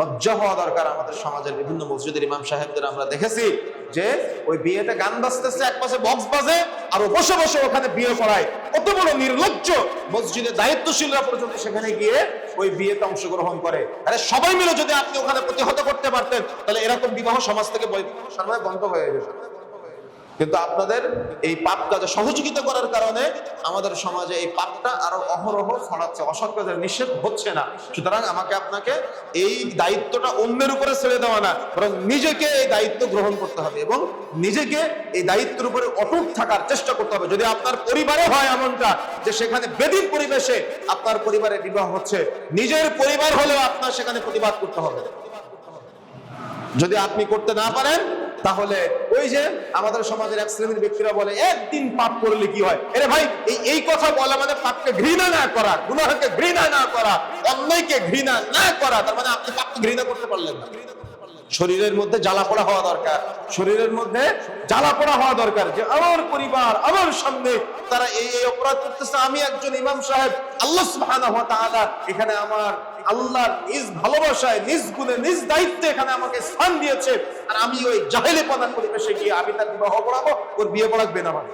লজ্জা হওয়া দরকার আমাদের সমাজের বিভিন্ন মসজিদের ইমাম সাহেবদের, আমরা দেখেছি যে ওই বিয়েটা গান বাজতেছে, এক পাশে বক্স বাজে, আর বসে বসে ওখানে বিয়ে করায়। কত বড় নির্লজ্জ! মসজিদের দায়িত্বশীলরা পর্যন্ত সেখানে গিয়ে ওই বিয়েতে অংশগ্রহণ করে। আরে সবাই মিলে যদি আপনি ওখানে প্রতিহত করতে পারতেন, তাহলে এরকম বিবাহ সমাজ থেকে সর্বদা বন্ধ হয়ে যেত। কিন্তু আপনাদের এই পাপ কাজে সহযোগিতা করার কারণে আমাদের সমাজে এই পাপটা আরও অহরহ ছড়াচ্ছে, অসৎ কাজের নিষেধ হচ্ছে না। সুতরাং আমাকে আপনাকে এই দায়িত্বটা অন্যের উপরে ছেড়ে দেওয়া না, বরং নিজেকে এই দায়িত্ব গ্রহণ করতে হবে এবং নিজেকে এই দায়িত্বের উপরে অটুট থাকার চেষ্টা করতে হবে। যদি আপনার পরিবারে হয় এমনটা যে সেখানে বেদিন পরিবেশে আপনার পরিবারে বিবাহ হচ্ছে, নিজের পরিবার হলেও আপনার সেখানে প্রতিবাদ করতে হবে। যদি আপনি করতে না পারেন তাহলে ওই যে আমাদের সমাজের এক শ্রেণির ব্যক্তিরা বলে, একদিন পাপ করলে কি হয়? এরে ভাই, এই এই কথা বলা মানে পাপকে ঘৃণা না করা, গুনাহকে ঘৃণা না করা, অন্যায়কে ঘৃণা না করা, তার মানে আপনি পাপকে ঘৃণা করতে পারলেন না। শরীরের মধ্যে জ্বালা পোড়া হওয়া দরকার। শরীরের মধ্যে জ্বালা পোড়া হওয়া দরকার যে আমার পরিবার, আমার সামনে তারা এই এই অপরাধ করতেছে, আমি একজন ইমাম সাহেব, আল্লাহ সুবহানাহু ওয়া তাআলা এখানে আমার আল্লাহর নিজ ভালোবাসায়, নিজ গুণে, নিজ দায়িত্বে এখানে আমাকে স্থান দিয়েছে। আর আমি ওই জাহেলি পদার পরিবেশে গিয়ে আমি তার বিবাহ পড়াবো ওর বিয়ে পড়াকবে না ভাই